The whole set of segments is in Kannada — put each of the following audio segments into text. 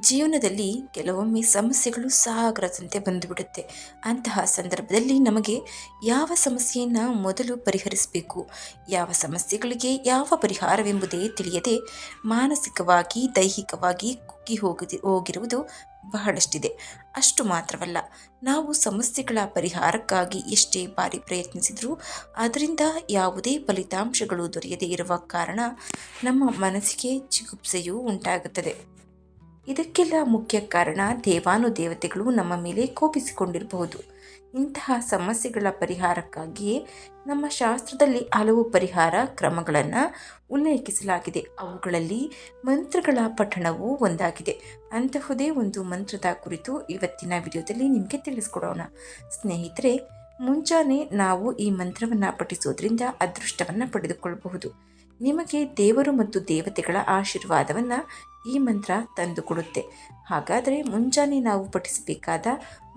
ಜೀವನದಲ್ಲಿ ಕೆಲವೊಮ್ಮೆ ಸಮಸ್ಯೆಗಳು ಸಾಗರದಂತೆ ಬಂದುಬಿಡುತ್ತೆ. ಅಂತಹ ಸಂದರ್ಭದಲ್ಲಿ ನಮಗೆ ಯಾವ ಸಮಸ್ಯೆಯನ್ನು ಮೊದಲು ಪರಿಹರಿಸಬೇಕು? ಯಾವ ಸಮಸ್ಯೆಗಳಿಗೆ ಯಾವ ಪರಿಹಾರವೆಂಬುದೇ ತಿಳಿಯದೆ ಮಾನಸಿಕವಾಗಿ, ದೈಹಿಕವಾಗಿ ಕುಗ್ಗಿ ಹೋಗಿ ಹೋಗಿರುವುದು ಬಹಳಷ್ಟಿದೆ. ಅಷ್ಟು ಮಾತ್ರವಲ್ಲ, ನಾವು ಸಮಸ್ಯೆಗಳ ಪರಿಹಾರಕ್ಕಾಗಿ ಎಷ್ಟೇ ಬಾರಿ ಪ್ರಯತ್ನಿಸಿದರೂ ಅದರಿಂದ ಯಾವುದೇ ಫಲಿತಾಂಶಗಳು ದೊರೆಯದೇ ಇರುವ ಕಾರಣ ನಮ್ಮ ಮನಸ್ಸಿಗೆ ಚಿಗುಪ್ಸೆಯೂ ಉಂಟಾಗುತ್ತದೆ. ಇದಕ್ಕೆಲ್ಲ ಮುಖ್ಯ ಕಾರಣ ದೇವಾನುದೇವತೆಗಳು ನಮ್ಮ ಮೇಲೆ ಕೋಪಿಸಿಕೊಂಡಿರಬಹುದು. ಇಂತಹ ಸಮಸ್ಯೆಗಳ ಪರಿಹಾರಕ್ಕಾಗಿಯೇ ನಮ್ಮ ಶಾಸ್ತ್ರದಲ್ಲಿ ಹಲವು ಪರಿಹಾರ ಕ್ರಮಗಳನ್ನು ಉಲ್ಲೇಖಿಸಲಾಗಿದೆ. ಅವುಗಳಲ್ಲಿ ಮಂತ್ರಗಳ ಪಠಣವೂ ಒಂದಾಗಿದೆ. ಅಂತಹುದೇ ಒಂದು ಮಂತ್ರದ ಕುರಿತು ಇವತ್ತಿನ ವಿಡಿಯೋದಲ್ಲಿ ನಿಮಗೆ ತಿಳಿಸ್ಕೊಡೋಣ. ಸ್ನೇಹಿತರೆ, ಮುಂಜಾನೆ ನಾವು ಈ ಮಂತ್ರವನ್ನು ಪಠಿಸೋದ್ರಿಂದ ಅದೃಷ್ಟವನ್ನು ಪಡೆದುಕೊಳ್ಳಬಹುದು ನಿಮಗೆ ದೇವರು ಮತ್ತು ದೇವತೆಗಳ ಆಶೀರ್ವಾದವನ್ನು ಈ ಮಂತ್ರ ತಂದುಕೊಡುತ್ತೆ ಹಾಗಾದರೆ ಮುಂಜಾನೆ ನಾವು ಪಠಿಸಬೇಕಾದ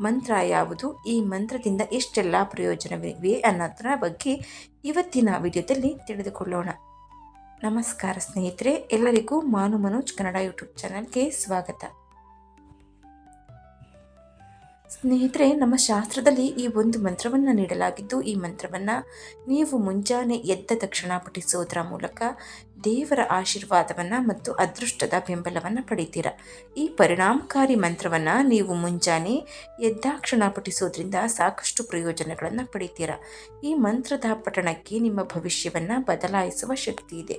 ಮಂತ್ರ ಯಾವುದು? ಈ ಮಂತ್ರದಿಂದ ಎಷ್ಟೆಲ್ಲ ಪ್ರಯೋಜನವಿವೆ ಅನ್ನೋದರ ಬಗ್ಗೆ ಇವತ್ತಿನ ವಿಡಿಯೋದಲ್ಲಿ ತಿಳಿದುಕೊಳ್ಳೋಣ. ನಮಸ್ಕಾರ ಸ್ನೇಹಿತರೆ, ಎಲ್ಲರಿಗೂ ಮಾನು ಮನೋಜ್ ಕನ್ನಡ ಯೂಟ್ಯೂಬ್ ಚಾನಲ್ಗೆ ಸ್ವಾಗತ. ಸ್ನೇಹಿತರೆ, ನಮ್ಮ ಶಾಸ್ತ್ರದಲ್ಲಿ ಈ ಒಂದು ಮಂತ್ರವನ್ನು ನೀಡಲಾಗಿದ್ದು, ಈ ಮಂತ್ರವನ್ನು ನೀವು ಮುಂಜಾನೆ ಎದ್ದ ತಕ್ಷಣ ಪಠಿಸುವುದರ ಮೂಲಕ ದೇವರ ಆಶೀರ್ವಾದವನ್ನು ಮತ್ತು ಅದೃಷ್ಟದ ಬೆಂಬಲವನ್ನು ಪಡಿತೀರ. ಈ ಪರಿಣಾಮಕಾರಿ ಮಂತ್ರವನ್ನು ನೀವು ಮುಂಜಾನೆ ಎದ್ದಾಕ್ಷಣ ಪಠಿಸೋದ್ರಿಂದ ಸಾಕಷ್ಟು ಪ್ರಯೋಜನಗಳನ್ನು ಪಡಿತೀರ. ಈ ಮಂತ್ರದ ಪಠಣಕ್ಕೆ ನಿಮ್ಮ ಭವಿಷ್ಯವನ್ನು ಬದಲಾಯಿಸುವ ಶಕ್ತಿ ಇದೆ.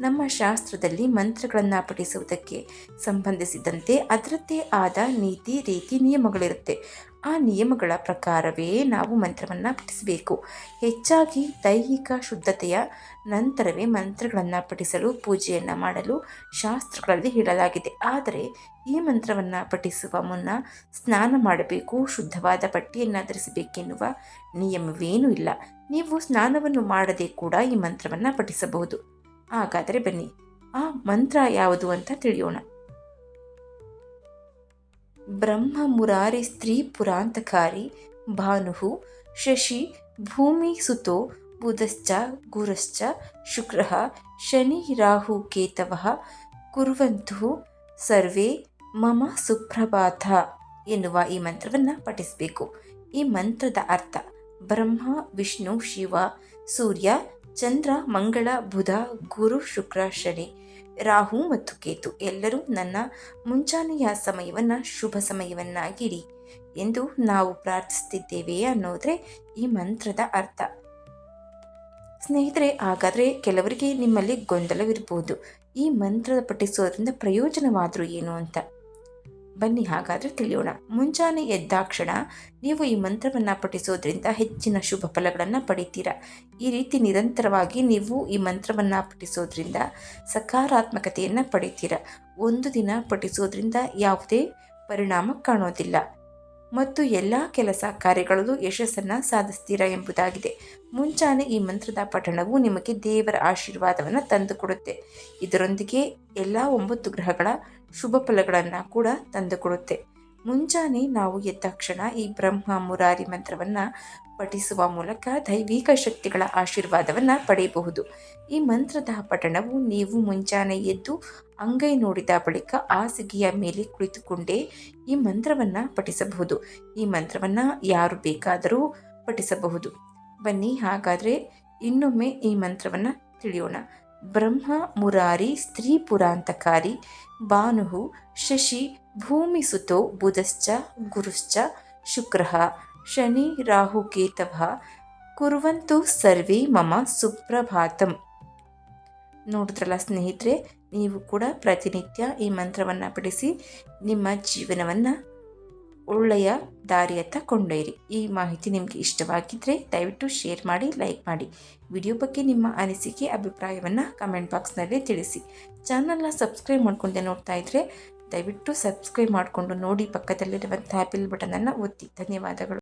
ನಮ್ಮ ಶಾಸ್ತ್ರದಲ್ಲಿ ಮಂತ್ರಗಳನ್ನು ಪಠಿಸುವುದಕ್ಕೆ ಸಂಬಂಧಿಸಿದಂತೆ ಅದರದ್ದೇ ಆದ ನೀತಿ, ರೀತಿ, ನಿಯಮಗಳಿರುತ್ತೆ. ಆ ನಿಯಮಗಳ ಪ್ರಕಾರವೇ ನಾವು ಮಂತ್ರವನ್ನು ಪಠಿಸಬೇಕು. ಹೆಚ್ಚಾಗಿ ದೈಹಿಕ ಶುದ್ಧತೆಯ ನಂತರವೇ ಮಂತ್ರಗಳನ್ನು ಪಠಿಸಲು, ಪೂಜೆಯನ್ನು ಮಾಡಲು ಶಾಸ್ತ್ರಗಳಲ್ಲಿ ಹೇಳಲಾಗಿದೆ. ಆದರೆ ಈ ಮಂತ್ರವನ್ನು ಪಠಿಸುವ ಮುನ್ನ ಸ್ನಾನ ಮಾಡಬೇಕು, ಶುದ್ಧವಾದ ಬಟ್ಟೆಯನ್ನು ಧರಿಸಬೇಕೆನ್ನುವ ನಿಯಮವೇನೂ ಇಲ್ಲ. ನೀವು ಸ್ನಾನವನ್ನು ಮಾಡದೆ ಕೂಡ ಈ ಮಂತ್ರವನ್ನು ಪಠಿಸಬಹುದು. ಹಾಗಾದರೆ ಬನ್ನಿ, ಆ ಮಂತ್ರ ಯಾವುದು ಅಂತ ತಿಳಿಯೋಣ. ಬ್ರಹ್ಮ ಮುರಾರಿ ಸ್ತ್ರೀ ಪುರಾಂತಕಾರಿ ಭಾನುಹು ಶಶಿ ಭೂಮಿ ಸುತೋ ಬುಧಶ್ಚ ಗುರಶ್ಚ ಶುಕ್ರ ಶನಿ ರಾಹು ಕೇತವ ಕುರುವಂತು ಸರ್ವೇ ಮಮ ಸುಪ್ರಭಾತ ಎನ್ನುವ ಈ ಮಂತ್ರವನ್ನು ಪಠಿಸಬೇಕು. ಈ ಮಂತ್ರದ ಅರ್ಥ ಬ್ರಹ್ಮ, ವಿಷ್ಣು, ಶಿವ, ಸೂರ್ಯ ಚಂದ್ರ, ಮಂಗಳ, ಬುಧ, ಗುರು, ಶುಕ್ರ, ಶನಿ, ರಾಹು ಮತ್ತು ಕೇತು ಎಲ್ಲರೂ ನನ್ನ ಮುಂಚಾನೆಯ ಸಮಯವನ್ನು ಶುಭ ಸಮಯವನ್ನಾಗಿಡಿ ಎಂದು ನಾವು ಪ್ರಾರ್ಥಿಸ್ತಿದ್ದೇವೆ ಅನ್ನೋದ್ರೆ ಈ ಮಂತ್ರದ ಅರ್ಥ. ಸ್ನೇಹಿತರೆ, ಹಾಗಾದರೆ ಕೆಲವರಿಗೆ ನಿಮ್ಮಲ್ಲಿ ಗೊಂದಲವಿರಬಹುದು ಈ ಮಂತ್ರದ ಪಠಿಸೋದ್ರಿಂದ ಪ್ರಯೋಜನವಾದರೂ ಏನು ಅಂತ? ಬನ್ನಿ ಹಾಗಾದರೆ ತಿಳಿಯೋಣ. ಮುಂಜಾನೆ ಎದ್ದಾಕ್ಷಣ ನೀವು ಈ ಮಂತ್ರವನ್ನು ಪಠಿಸೋದ್ರಿಂದ ಹೆಚ್ಚಿನ ಶುಭ ಫಲಗಳನ್ನು ಪಡಿತೀರಾ. ಈ ರೀತಿ ನಿರಂತರವಾಗಿ ನೀವು ಈ ಮಂತ್ರವನ್ನು ಪಠಿಸೋದ್ರಿಂದ ಸಕಾರಾತ್ಮಕತೆಯನ್ನು ಪಡಿತೀರಾ. ಒಂದು ದಿನ ಪಠಿಸೋದ್ರಿಂದ ಯಾವುದೇ ಪರಿಣಾಮ ಕಾಣೋದಿಲ್ಲ. ಮತ್ತು ಎಲ್ಲ ಕೆಲಸ ಕಾರ್ಯಗಳಲ್ಲೂ ಯಶಸ್ಸನ್ನು ಸಾಧಿಸ್ತೀರಾ ಎಂಬುದಾಗಿದೆ. ಮುಂಚಾನೆ ಈ ಮಂತ್ರದ ಪಠಣವು ನಿಮಗೆ ದೇವರ ಆಶೀರ್ವಾದವನ್ನು ತಂದುಕೊಡುತ್ತೆ. ಇದರೊಂದಿಗೆ ಎಲ್ಲ ಒಂಬತ್ತು ಗ್ರಹಗಳ ಶುಭ ಫಲಗಳನ್ನು ಕೂಡ ತಂದುಕೊಡುತ್ತೆ. ಮುಂಜಾನೆ ನಾವು ಎದ್ದ ತಕ್ಷಣ ಈ ಬ್ರಹ್ಮ ಮುರಾರಿ ಮಂತ್ರವನ್ನು ಪಠಿಸುವ ಮೂಲಕ ದೈವಿಕ ಶಕ್ತಿಗಳ ಆಶೀರ್ವಾದವನ್ನು ಪಡೆಯಬಹುದು. ಈ ಮಂತ್ರದ ಪಠಣವು ನೀವು ಮುಂಜಾನೆ ಎದ್ದು ಅಂಗೈ ನೋಡಿದ ಬಳಿಕ ಹಾಸಿಗೆಯ ಮೇಲೆ ಕುಳಿತುಕೊಂಡೇ ಈ ಮಂತ್ರವನ್ನು ಪಠಿಸಬಹುದು. ಈ ಮಂತ್ರವನ್ನು ಯಾರು ಬೇಕಾದರೂ ಪಠಿಸಬಹುದು. ಬನ್ನಿ ಹಾಗಾದರೆ ಇನ್ನೊಮ್ಮೆ ಈ ಮಂತ್ರವನ್ನು ತಿಳಿಯೋಣ. ಬ್ರಹ್ಮ, ಮುರಾರಿ, ಸ್ತ್ರೀ ಪುರಾಂತಕಾರಿ, ಭಾನುಹು, ಶಶಿ, ಭೂಮಿ ಸುತೋ, ಬುಧಶ್ಚ, ಗುರುಶ್ಚ, ಶುಕ್ರ, ಶನಿ, ರಾಹು, ಕೇತವ, ಕುರುವಂತು, ಸರ್ವೇ ಮಮ, ಸುಪ್ರಭಾತಂ. ನೋಡಿದ್ರಲ್ಲ ಸ್ನೇಹಿತರೆ, ನೀವು ಕೂಡ ಪ್ರತಿನಿತ್ಯ ಈ ಮಂತ್ರವನ್ನು ಪಡಿಸಿ ನಿಮ್ಮ ಜೀವನವನ್ನು ಒಳ್ಳೆಯ ದಾರಿಯತ್ತ ಕೊಂಡೊಯ್ಯಿರಿ. ಈ ಮಾಹಿತಿ ನಿಮಗೆ ಇಷ್ಟವಾಗಿದ್ದರೆ ದಯವಿಟ್ಟು ಶೇರ್ ಮಾಡಿ, ಲೈಕ್ ಮಾಡಿ. ವಿಡಿಯೋ ಬಗ್ಗೆ ನಿಮ್ಮ ಅನಿಸಿಕೆ, ಅಭಿಪ್ರಾಯವನ್ನು ಕಮೆಂಟ್ ಬಾಕ್ಸ್ನಲ್ಲಿ ತಿಳಿಸಿ. ಚಾನಲ್ನ ಸಬ್ಸ್ಕ್ರೈಬ್ ಮಾಡ್ಕೊಂಡೆ ನೋಡ್ತಾ ಇದ್ದರೆ ದಯವಿಟ್ಟು ಸಬ್ಸ್ಕ್ರೈಬ್ ಮಾಡಿಕೊಂಡು ನೋಡಿ ಪಕ್ಕದಲ್ಲಿರುವಂಥ ಬಿಲ್ ಬಟನನ್ನು ಒತ್ತಿ. ಧನ್ಯವಾದಗಳು.